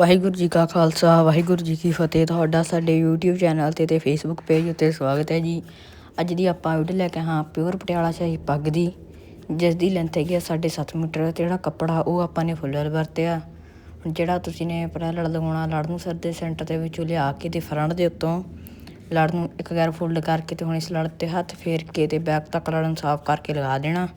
ਵਾਹਿਗੁਰੂ ਜੀ ਕਾ ਖਾਲਸਾ, ਵਾਹਿਗੁਰੂ ਜੀ ਕੀ ਫਤਿਹ। ਤੁਹਾਡਾ ਸਾਡੇ YouTube ਚੈਨਲ ਤੇ ਤੇ Facebook ਪੇਜ ਉੱਤੇ ਸਵਾਗਤ ਹੈ ਜੀ। ਅੱਜ ਦੀ ਆਪਾਂ ਵੀਡੀਓ ਲੈ ਕੇ ਹਾਂ ਪਿਓਰ ਪਟਿਆਲਾ ਸ਼ਾਹੀ ਪੱਗ ਦੀ, ਜਿਸ ਦੀ ਲੈਂਥ ਹੈਗੀ ਆ 7.5 ਮੀਟਰ ਤੇ ਜਿਹੜਾ ਕੱਪੜਾ ਉਹ ਆਪਾਂ ਨੇ ਫੁੱਲਰ ਵਰਤਿਆ। ਹੁਣ ਜਿਹੜਾ ਤੁਸੀਂ ਨੇ ਆਪਣਾ ਲੜ ਲਗਾਉਣਾ ਲੜ ਨੂੰ ਸਰ ਦੇ ਸੈਂਟਰ ਦੇ ਵਿੱਚੋਂ ਲਿਆ ਕੇ ਤੇ ਫਰੰਟ ਦੇ ਉੱਤੋਂ ਲੜ ਨੂੰ ਇੱਕ ਗੈਰ ਫੋਲਡ ਕਰਕੇ ਤੇ ਹੁਣ ਇਸ ਲੜ ਤੇ ਹੱਥ ਫੇਰ ਕੇ ਤੇ ਬੈਕ ਤੱਕ ਲੜ ਨੂੰ ਸਾਫ਼ ਕਰਕੇ ਲਗਾ ਦੇਣਾ।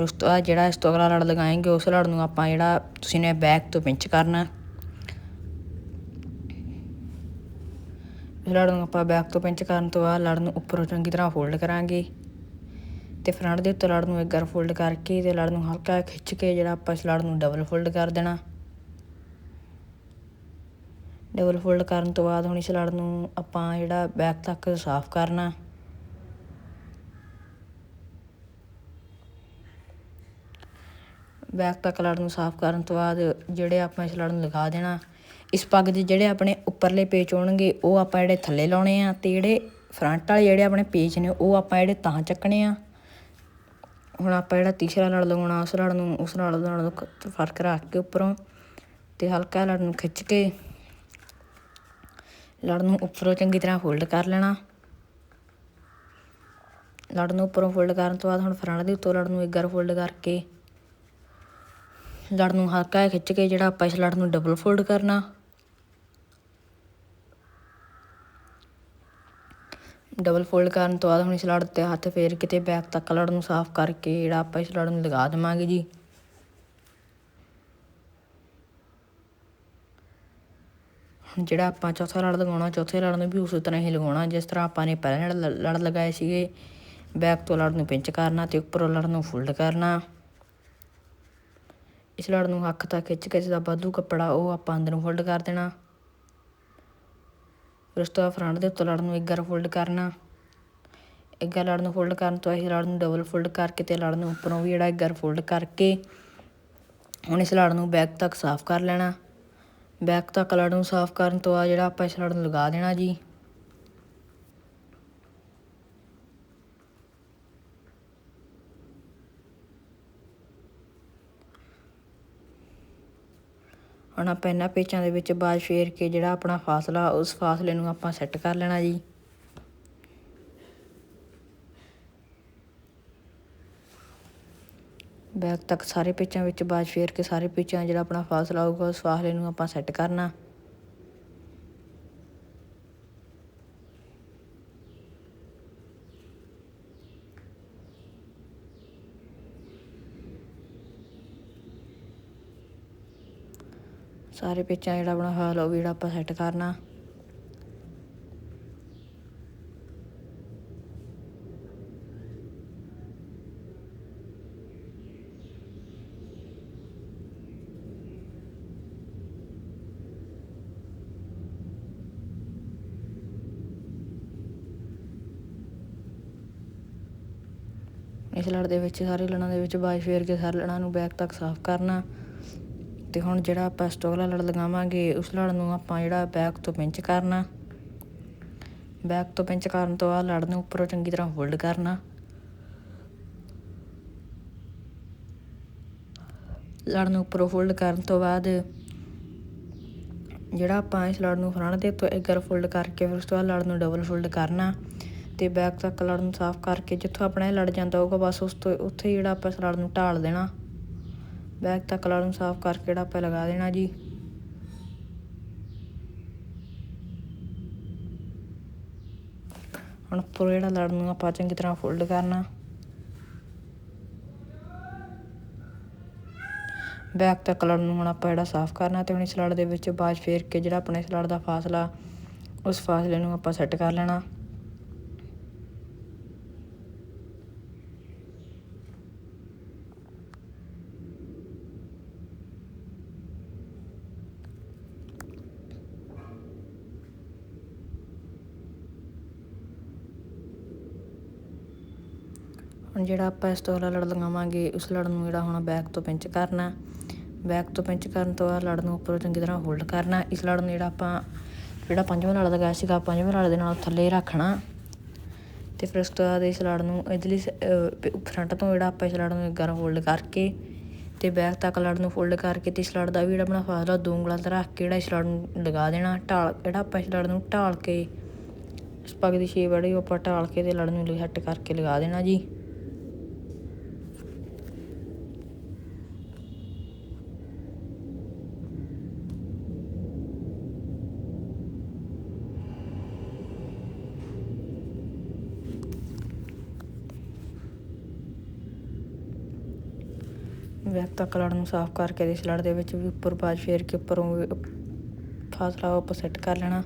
ਫਿਰ ਉਸ ਤੋਂ ਬਾਅਦ ਜਿਹੜਾ ਇਸ ਤੋਂ ਅਗਲਾ ਲੜ ਲਗਾਏਂਗੇ, ਉਸ ਲੜ ਨੂੰ ਆਪਾਂ ਜਿਹੜਾ ਤੁਸੀਂ ਨੇ ਬੈਕ ਤੋਂ ਪਿੰਚ ਕਰਨਾ। ਲੜ ਨੂੰ ਆਪਾਂ ਬੈਕ ਤੋਂ ਪਿੰਚ ਕਰਨ ਤੋਂ ਬਾਅਦ ਲੜ ਨੂੰ ਉੱਪਰੋਂ ਚੰਗੀ ਤਰ੍ਹਾਂ ਫੋਲਡ ਕਰਾਂਗੇ। ਤੇ ਫਰੰਟ ਦੇ ਉੱਤੇ ਲੜ ਨੂੰ ਇੱਕ ਵਾਰ ਫੋਲਡ ਕਰਕੇ ਤੇ ਲੜ ਨੂੰ ਹਲਕਾ ਖਿੱਚ ਕੇ ਜਿਹੜਾ ਆਪਾਂ ਇਸ ਲੜ ਨੂੰ ਡਬਲ ਫੋਲਡ ਕਰ ਦੇਣਾ। ਡਬਲ ਫੋਲਡ ਕਰਨ ਤੋਂ ਬਾਅਦ ਹੁਣ ਇਸ ਲੜ ਨੂੰ ਆਪਾਂ ਜਿਹੜਾ ਬੈਕ ਤੱਕ ਸਾਫ਼ ਕਰਨਾ। ਬੈਕ ਤੱਕ ਲੜ ਨੂੰ ਸਾਫ਼ ਕਰਨ ਤੋਂ ਬਾਅਦ ਜਿਹੜੇ ਆਪਾਂ ਇਸ ਲੜ ਨੂੰ ਲਗਾ ਦੇਣਾ, ਇਸ ਪੱਗ ਦੇ ਜਿਹੜੇ ਆਪਣੇ ਉੱਪਰਲੇ ਪੇਚ ਹੋਣਗੇ, ਉਹ ਆਪਾਂ ਜਿਹੜੇ ਥੱਲੇ ਲਾਉਣੇ ਆ ਤੇ ਜਿਹੜੇ ਫਰੰਟ ਵਾਲੇ ਜਿਹੜੇ ਆਪਣੇ ਪੇਚ ਨੇ, ਉਹ ਆਪਾਂ ਜਿਹੜੇ ਤਾਂ ਚੱਕਣੇ ਆ। ਹੁਣ ਆਪਾਂ ਜਿਹੜਾ ਤੀਸਰਾ ਲੜ ਲਗਾਉਣਾ, ਉਸ ਲੜ ਨੂੰ, ਉਸ ਨਾਲ ਨੂੰ ਫ਼ਰਕ ਰੱਖ ਕੇ ਉੱਪਰੋਂ ਤੇ ਹਲਕਾ ਲੜ ਨੂੰ ਖਿੱਚ ਕੇ ਲੜ ਨੂੰ ਉੱਪਰੋਂ ਚੰਗੀ ਤਰ੍ਹਾਂ ਫੋਲਡ ਕਰ ਲੈਣਾ। ਲੜ ਨੂੰ ਉੱਪਰੋਂ ਫੋਲਡ ਕਰਨ ਤੋਂ ਬਾਅਦ ਹੁਣ ਫਰੰਟ ਦੇ ਉੱਤੋਂ ਲੜ ਨੂੰ ਇੱਕ ਵਾਰ ਫੋਲਡ ਕਰਕੇ ਲੜ ਨੂੰ ਹਲਕਾ ਖਿੱਚ ਕੇ ਜਿਹੜਾ ਆਪਾਂ ਇਸ ਲੜ ਨੂੰ ਡਬਲ ਫੋਲਡ ਕਰਨਾ। ਡਬਲ ਫੋਲਡ ਕਰਨ ਤੋਂ ਬਾਅਦ ਹੁਣ ਇਸ ਲੜ ਤੇ ਹੱਥ ਫੇਰ ਕਿਤੇ ਬੈਕ ਤੱਕ ਲੜ ਨੂੰ ਸਾਫ਼ ਕਰਕੇ ਜਿਹੜਾ ਆਪਾਂ ਇਸ ਲੜ ਨੂੰ ਲਗਾ ਦੇਵਾਂਗੇ ਜੀ। ਹੁਣ ਜਿਹੜਾ ਆਪਾਂ ਚੌਥਾ ਲੜ ਲਗਾਉਣਾ, ਚੌਥੇ ਲੜ ਨੂੰ ਵੀ ਉਸੇ ਤਰ੍ਹਾਂ ਹੀ ਲਗਾਉਣਾ, ਜਿਸ ਤਰ੍ਹਾਂ ਆਪਾਂ ਨੇ ਪਹਿਲਾਂ ਲੜ ਲਗਾਏ ਸੀਗੇ। ਬੈਕ ਤੋਂ ਲੜ ਨੂੰ ਪਿੰਚ ਕਰਨਾ ਤੇ ਉੱਪਰੋਂ ਲੜ ਨੂੰ ਫੋਲਡ ਕਰਨਾ। ਇਸ ਲੜ ਨੂੰ ਹੱਥ ਤੱਕ ਖਿੱਚ ਕੇ ਜਿਹਦਾ ਵਾਧੂ ਕੱਪੜਾ ਉਹ ਆਪਾਂ ਅੰਦਰ ਨੂੰ ਫੋਲਡ ਕਰ ਦੇਣਾ। ਫਿਰ ਉਸ ਤੋਂ ਬਾਅਦ ਫਰੰਟ ਦੇ ਉੱਤੇ ਲੜ ਨੂੰ ਇੱਕ ਵਾਰ ਫੋਲਡ ਕਰਨਾ। ਇੱਕ ਵਾਰ ਲੜ ਨੂੰ ਫੋਲਡ ਕਰਨ ਤੋਂ ਅਸੀਂ ਲੜ ਨੂੰ ਡਬਲ ਫੋਲਡ ਕਰਕੇ ਤੇ ਲੜ ਨੂੰ ਉੱਪਰੋਂ ਵੀ ਜਿਹੜਾ ਇੱਕ ਵਾਰ ਫੋਲਡ ਕਰਕੇ ਹੁਣ ਇਸ ਲੜ ਨੂੰ ਬੈਕ ਤੱਕ ਸਾਫ਼ ਕਰ ਲੈਣਾ। ਬੈਕ ਤੱਕ ਲੜ ਨੂੰ ਸਾਫ਼ ਕਰਨ ਤੋਂ ਆ ਜਿਹੜਾ ਆਪਾਂ ਇਸ ਲੜ ਨੂੰ ਲਗਾ ਦੇਣਾ ਜੀ। ਹੁਣ ਆਪਾਂ ਇਹਨਾਂ ਪੇਚਾਂ ਦੇ ਵਿੱਚ ਬਾਜ ਫੇਰ ਕੇ ਜਿਹੜਾ ਆਪਣਾ ਫਾਸਲਾ, ਉਸ ਫਾਸਲੇ ਨੂੰ ਆਪਾਂ ਸੈੱਟ ਕਰ ਲੈਣਾ ਜੀ। ਬੈਕ ਤੱਕ ਸਾਰੇ ਪੇਚਾਂ ਵਿੱਚ ਬਾਜ ਫੇਰ ਕੇ ਸਾਰੇ ਪੇਚਾਂ ਜਿਹੜਾ ਆਪਣਾ ਫਾਸਲਾ ਹੋਊਗਾ, ਉਸ ਫਾਸਲੇ ਨੂੰ ਆਪਾਂ ਸੈੱਟ ਕਰਨਾ। ਸਾਰੇ ਪੇਚਾਂ ਜਿਹੜਾ ਆਪਣਾ ਹਾਲ ਉਹ ਵੀ ਜਿਹੜਾ ਆਪਾਂ ਸੈੱਟ ਕਰਨਾ। ਇਸ ਲੜ ਦੇ ਵਿੱਚ ਸਾਰੇ ਲੜਾਂ ਦੇ ਵਿੱਚ ਬਾਜ ਫੇਰ ਕੇ ਸਾਰੇ ਲੜਾਂ ਨੂੰ ਬੈਕ ਤੱਕ ਸਾਫ਼ ਕਰਨਾ। ਤੇ ਹੁਣ ਜਿਹੜਾ ਆਪਾਂ ਸਟੋਲਾ ਲੜ ਲਗਾਵਾਂਗੇ, ਉਸ ਲੜ ਨੂੰ ਆਪਾਂ ਜਿਹੜਾ ਬੈਕ ਤੋਂ ਪਿੰਚ ਕਰਨਾ। ਬੈਕ ਤੋਂ ਪਿੰਚ ਕਰਨ ਤੋਂ ਬਾਅਦ ਲੜ ਨੂੰ ਉੱਪਰੋਂ ਚੰਗੀ ਤਰ੍ਹਾਂ ਹੋਲਡ ਕਰਨਾ। ਲੜ ਨੂੰ ਉੱਪਰੋਂ ਫੋਲਡ ਕਰਨ ਤੋਂ ਬਾਅਦ ਜਿਹੜਾ ਆਪਾਂ ਇਸ ਲੜ ਨੂੰ ਫਰੰਟ ਦੇ ਤੋਂ ਇੱਕ ਵਾਰ ਫੋਲਡ ਕਰਕੇ, ਫਿਰ ਉਸ ਤੋਂ ਬਾਅਦ ਲੜ ਨੂੰ ਡਬਲ ਫੋਲਡ ਕਰਨਾ। ਤੇ ਬੈਕ ਤੱਕ ਲੜ ਨੂੰ ਸਾਫ਼ ਕਰਕੇ, ਜਿੱਥੋਂ ਆਪਣਾ ਇਹ ਲੜ ਜਾਂਦਾ ਹੋਊਗਾ, ਬਸ ਉਸ ਤੋਂ ਉੱਥੇ ਜਿਹੜਾ ਆਪਾਂ ਇਸ ਲੜ ਨੂੰ ਢਾਲ ਦੇਣਾ। ਬੈਗ ਤੱਕ ਕਲਰ ਨੂੰ ਸਾਫ਼ ਕਰਕੇ ਜਿਹੜਾ ਆਪਾਂ ਲਗਾ ਦੇਣਾ ਜੀ। ਹੁਣ ਉੱਪਰ ਜਿਹੜਾ ਲੜ ਨੂੰ ਆਪਾਂ ਚੰਗੀ ਤਰ੍ਹਾਂ ਫੋਲਡ ਕਰਨਾ। ਬੈਕ ਤੱਕ ਕਲਰ ਨੂੰ ਹੁਣ ਆਪਾਂ ਜਿਹੜਾ ਸਾਫ਼ ਕਰਨਾ ਤੇ ਹੁਣ ਇਸ ਲੜ ਦੇ ਵਿੱਚ ਬਾਜ ਫੇਰ ਕੇ ਜਿਹੜਾ ਆਪਣੇ ਇਸ ਲੜ ਦਾ ਫਾਸਲਾ, ਉਸ ਫਾਸਲੇ ਨੂੰ ਆਪਾਂ ਸੈੱਟ ਕਰ ਲੈਣਾ। ਜਿਹੜਾ ਆਪਾਂ ਇਸ ਤੋਂ ਅਗਲਾ ਲੜ ਲਗਾਵਾਂਗੇ, ਉਸ ਲੜ ਨੂੰ ਜਿਹੜਾ ਹੁਣ ਬੈਕ ਤੋਂ ਪਿੰਚ ਕਰਨਾ ਬੈਕ ਤੋਂ ਪਿੰਚ ਕਰਨ ਤੋਂ ਬਾਅਦ ਲੜ ਨੂੰ ਉੱਪਰੋਂ ਚੰਗੀ ਤਰ੍ਹਾਂ ਹੋਲਡ ਕਰਨਾ, ਇਸ ਲੜ ਨੂੰ ਜਿਹੜਾ ਆਪਾਂ, ਜਿਹੜਾ ਪੰਜਵਾਂ ਲੜ ਲਗਾਇਆ ਸੀਗਾ ਪੰਜਵੇਂ ਲੜ ਦੇ ਨਾਲ ਥੱਲੇ ਰੱਖਣਾ ਤੇ ਫਿਰ ਉਸ ਤੋਂ ਬਾਅਦ ਇਸ ਲੜ ਨੂੰ ਇਧਰਲੀ ਫਰੰਟ ਤੋਂ ਜਿਹੜਾ ਆਪਾਂ ਇਸ ਲੜ ਨੂੰ ਇੱਕ ਵਾਰ ਹੋਲਡ ਕਰਕੇ ਤੇ ਬੈਕ ਤੱਕ ਲੜ ਨੂੰ ਫੋਲਡ ਕਰਕੇ ਤੇ ਇਸ ਲੜ ਦਾ ਵੀ ਜਿਹੜਾ ਆਪਣਾ ਫਾਸਲਾ ਦੋ ਉਂਗਲਾਂ ਤੇ ਰੱਖ ਕੇ ਜਿਹੜਾ ਇਸ ਲੜ ਨੂੰ ਲਗਾ ਦੇਣਾ, ਢਾਲ, ਜਿਹੜਾ ਆਪਾਂ ਇਸ ਲੜ ਨੂੰ ਢਾਲ ਕੇ, ਇਸ ਪੱਗ ਦੀ ਸ਼ੇਪ ਜਿਹੜੀ ਉਹ ਆਪਾਂ ਢਾਲ ਕੇ ਤੇ ਲੜ ਨੂੰ ਸੈੱਟ ਕਰਕੇ ਲਗਾ ਦੇਣਾ ਜੀ। ਬੈਕ ਤੱਕ ਲੜ ਨੂੰ ਸਾਫ਼ ਕਰਕੇ ਦੇ ਇਸ ਲੜ ਦੇ ਵਿੱਚ ਵੀ ਉੱਪਰ ਬਾਜ ਫੇਰ ਕੇ ਉੱਪਰੋਂ ਫਾਸਲਾ ਆਪਾਂ ਸੈੱਟ ਕਰ ਲੈਣਾ।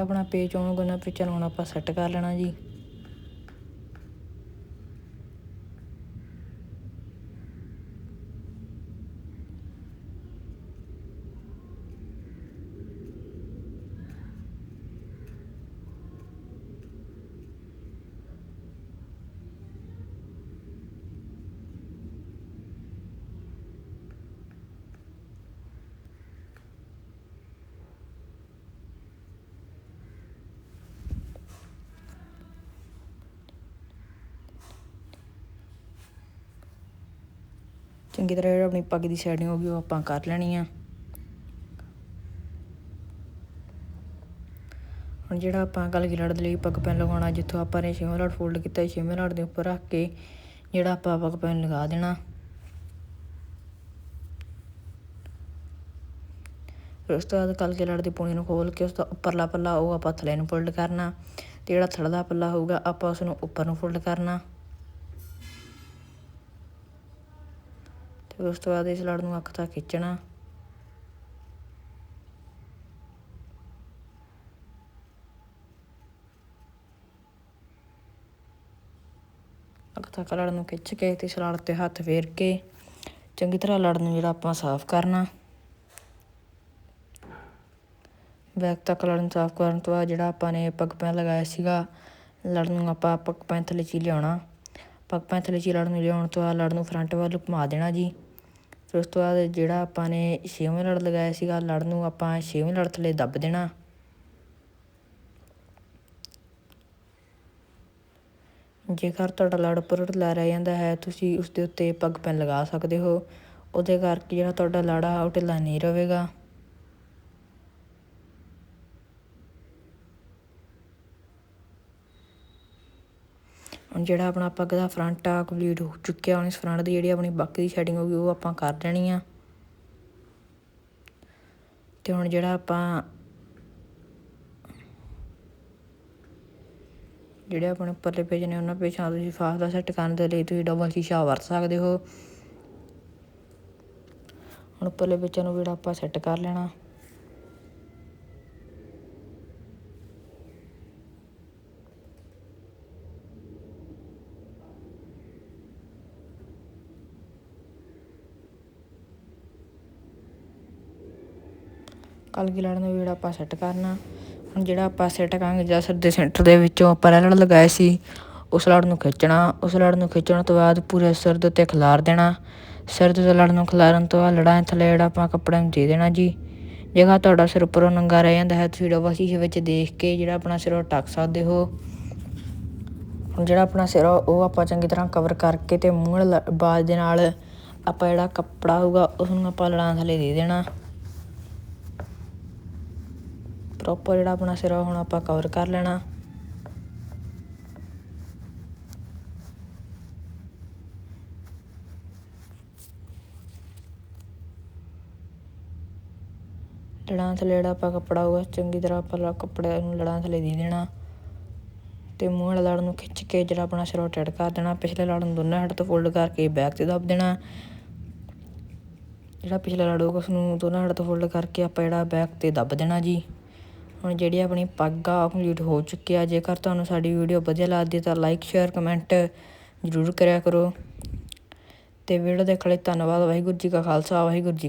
ਆਪਣਾ ਪੇਜ ਆਉਣਗਾ ਨਾ ਪਿੱਛੇ ਹੁਣ ਆਪਾਂ ਸੈੱਟ ਕਰ ਲੈਣਾ ਜੀ। ਚੰਗੀ ਤਰ੍ਹਾਂ ਜਿਹੜਾ ਆਪਣੀ ਪੱਗ ਦੀ ਸੈਟਿੰਗ ਹੋ ਗਈ, ਉਹ ਆਪਾਂ ਕਰ ਲੈਣੀ ਆ। ਹੁਣ ਜਿਹੜਾ ਆਪਾਂ ਗੱਲ ਲੜ ਦੇ ਲਈ ਪੱਗ ਪੈਨ ਲਗਾਉਣਾ, ਜਿੱਥੋਂ ਆਪਾਂ ਨੇ ਛੇਵਾਂ ਲੜ ਫੋਲਡ ਕੀਤਾ, ਛੇਵੇਂ ਲੜ ਦੇ ਉੱਪਰ ਰੱਖ ਕੇ ਜਿਹੜਾ ਆਪਾਂ ਪੱਗ ਪੈਨ ਲਗਾ ਦੇਣਾ। ਫਿਰ ਉਸ ਤੋਂ ਬਾਅਦ ਕਲ ਲੜ ਦੀ ਪੂਣੀ ਨੂੰ ਖੋਲ ਕੇ, ਉਸ ਦਾ ਉੱਪਰਲਾ ਪੱਲਾ ਉਹ ਆਪਾਂ ਥੱਲੇ ਨੂੰ ਫੋਲਡ ਕਰਨਾ, ਤੇ ਜਿਹੜਾ ਥੜਦਾ ਪੱਲਾ ਹੋਊਗਾ, ਆਪਾਂ ਉਸ ਨੂੰ ਉੱਪਰ ਨੂੰ ਫੋਲਡ ਕਰਨਾ। ਤੇ ਉਸ ਤੋਂ ਬਾਅਦ ਇਸ ਲੜ ਨੂੰ ਅੱਖ ਤੱਕ ਖਿੱਚਣਾ। ਅੱਖ ਤੱਕ ਲੜ ਨੂੰ ਖਿੱਚ ਕੇ ਤੇ ਇਸ ਲੜ ਤੇ ਹੱਥ ਫੇਰ ਕੇ ਚੰਗੀ ਤਰ੍ਹਾਂ ਲੜ ਨੂੰ ਜਿਹੜਾ ਆਪਾਂ ਸਾਫ਼ ਕਰਨਾ। ਬੈਕ ਤੱਕ ਲੜ ਨੂੰ ਸਾਫ਼ ਕਰਨ ਤੋਂ ਬਾਅਦ ਜਿਹੜਾ ਆਪਾਂ ਨੇ ਪੱਗ ਪੈਂ ਲਗਾਇਆ ਸੀਗਾ, ਲੜ ਨੂੰ ਆਪਾਂ ਪੱਗ ਪੈਨ ਥੱਲੇ ਚੀ ਲਿਆਉਣਾ। ਪੱਗ ਪੈਨ ਥੱਲੇ ਚੀ ਲੜ ਨੂੰ ਲਿਆਉਣ ਤੋਂ ਬਾਅਦ ਲੜ ਨੂੰ ਫਰੰਟ ਵੱਲ ਘੁਮਾ ਦੇਣਾ ਜੀ। ਫਿਰ ਉਸ ਤੋਂ ਬਾਅਦ ਜਿਹੜਾ ਆਪਾਂ ਨੇ ਛੇਵਾਂ ਲੜ ਲਗਾਇਆ ਸੀਗਾ ਲੜ ਨੂੰ ਆਪਾਂ ਛੇਵੇਂ ਲੜ ਥੱਲੇ ਦੱਬ ਦੇਣਾ। ਜੇਕਰ ਤੁਹਾਡਾ ਲੜ ਉੱਪਰ ਢਿੱਲਾ ਰਹਿ ਜਾਂਦਾ ਹੈ, ਤੁਸੀਂ ਉਸ ਦੇ ਉੱਤੇ ਪੱਗ ਪੈਨ ਲਗਾ ਸਕਦੇ ਹੋ। ਉਹਦੇ ਕਰਕੇ ਜਿਹੜਾ ਤੁਹਾਡਾ ਲੜ ਆ, ਉਹ ਢਿੱਲਾ ਨਹੀਂ ਰਹੇਗਾ ਹੁਣ ਜਿਹੜਾ ਆਪਣਾ ਪੱਗ ਦਾ ਫਰੰਟ ਆ ਕੰਪਲੀਟ ਹੋ ਚੁੱਕਿਆ, ਹੁਣ ਇਸ ਫਰੰਟ ਦੀ ਜਿਹੜੀ ਆਪਣੀ ਬਾਕੀ ਦੀ ਸੈਟਿੰਗ ਹੋਗੀ ਉਹ ਆਪਾਂ ਕਰ ਲੈਣੀ ਆ। ਤੇ ਹੁਣ ਜਿਹੜਾ ਆਪਾਂ ਜਿਹੜੇ ਆਪਣੇ ਉੱਪਰਲੇ ਪੇਜ ਨੇ, ਉਹਨਾਂ ਪੇਜਾਂ ਤੁਸੀਂ ਫਾਸਲਾ ਸੈੱਟ ਕਰਨ ਦੇ ਲਈ ਤੁਸੀਂ ਡਬਲ ਸ਼ੀਸ਼ਾ ਵਰਤ ਸਕਦੇ ਹੋ। ਹੁਣ ਉੱਪਰਲੇ ਪੇਜਾਂ ਨੂੰ ਜਿਹੜਾ ਆਪਾਂ ਸੈੱਟ ਕਰ ਲੈਣਾ। ਕਲ ਲੜ ਨੂੰ ਜਿਹੜਾ ਆਪਾਂ ਸੈੱਟ ਕਰਨਾ। ਹੁਣ ਜਿਹੜਾ ਆਪਾਂ ਸੈੱਟ ਕਰਾਂਗੇ ਜਿਹੜਾ ਸਿਰ ਦੇ ਸੈਂਟਰ ਦੇ ਵਿੱਚੋਂ ਆਪਾਂ ਲੜ ਲਗਾਏ ਸੀ, ਉਸ ਲੜ ਨੂੰ ਖਿੱਚਣਾ, ਉਸ ਲੜ ਨੂੰ ਖਿੱਚਣ ਤੋਂ ਬਾਅਦ ਪੂਰੇ ਸਿਰ ਦੇ ਉੱਤੇ ਖਿਲਾਰ ਦੇਣਾ। ਸਿਰ ਦੇ ਲੜ ਨੂੰ ਖਿਲਾਰਨ ਤੋਂ ਬਾਅਦ ਲੜਾਂ ਥੱਲੇ ਜਿਹੜਾ ਆਪਾਂ ਕੱਪੜੇ ਨੂੰ ਦੇ ਦੇਣਾ ਜੀ। ਜੇਕਰ ਤੁਹਾਡਾ ਸਿਰ ਉੱਪਰੋਂ ਨੰਗਾ ਰਹਿ ਜਾਂਦਾ ਹੈ, ਤੁਸੀਂ ਡਬਲ ਸ਼ੀਸ਼ੇ ਵਿੱਚ ਦੇਖ ਕੇ ਜਿਹੜਾ ਆਪਣਾ ਸਿਰ ਉਹ ਟੱਕ ਸਕਦੇ ਹੋ। ਹੁਣ ਜਿਹੜਾ ਆਪਣਾ ਸਿਰ ਉਹ ਆਪਾਂ ਚੰਗੀ ਤਰ੍ਹਾਂ ਕਵਰ ਕਰਕੇ ਤੇ ਮੂੰਹ ਬਾਜ ਦੇ ਨਾਲ ਆਪਾਂ ਜਿਹੜਾ ਕੱਪੜਾ ਹੋਊਗਾ, ਉਸ ਨੂੰ ਆਪਾਂ ਲੜਾਂ ਥੱਲੇ ਦੇ ਦੇਣਾ। ਪ੍ਰੋਪਰ ਜਿਹੜਾ ਆਪਣਾ ਸਿਰ ਹੁਣ ਆਪਾਂ ਕਵਰ ਕਰ ਲੈਣਾ। ਲੜਾਂ ਥੱਲੇ ਜਿਹੜਾ ਆਪਾਂ ਕੱਪੜਾ ਹੋਊਗਾ, ਚੰਗੀ ਤਰ੍ਹਾਂ ਆਪਾਂ ਕੱਪੜੇ ਨੂੰ ਲੜਾਂ ਥੱਲੇ ਦੇ ਦੇਣਾ। ਤੇ ਮੂੰਹ ਵਾਲਾ ਲੜ ਨੂੰ ਖਿੱਚ ਕੇ ਜਿਹੜਾ ਆਪਣਾ ਸਿਰ ਟੈਟ ਕਰ ਦੇਣਾ। ਪਿਛਲੇ ਲੜ ਨੂੰ ਦੋਨਾਂ ਹੈਡ ਤੋਂ ਫੋਲਡ ਕਰਕੇ ਬੈਕ ਤੇ ਦੱਬ ਦੇਣਾ। ਜਿਹੜਾ ਪਿਛਲਾ ਲੜ ਹੋਊਗਾ ਉਸ ਨੂੰ ਦੋਨਾਂ ਹੈਡ ਤੋਂ ਫੋਲਡ ਕਰਕੇ ਆਪਾਂ ਜਿਹੜਾ ਬੈਕ ਤੇ ਦੱਬ ਦੇਣਾ ਜੀ। ਹੁਣ ਜਿਹੜੀ ਆਪਣੀ ਪੱਗ ਆ ਕੰਪਲੀਟ ਹੋ ਚੁੱਕੀ ਆ। ਜੇਕਰ ਤੁਹਾਨੂੰ ਸਾਡੀ ਵੀਡੀਓ ਵਧੀਆ ਲੱਗਦੀ ਤਾਂ ਲਾਈਕ ਸ਼ੇਅਰ ਕਮੈਂਟ ਜ਼ਰੂਰ ਕਰਿਆ ਕਰੋ। ਤੇ ਵੀਡੀਓ ਦੇਖਣ ਲਈ ਧੰਨਵਾਦ। ਵਾਹਿਗੁਰੂ ਜੀ ਕਾ ਖਾਲਸਾ, ਵਾਹਿਗੁਰੂ ਜੀ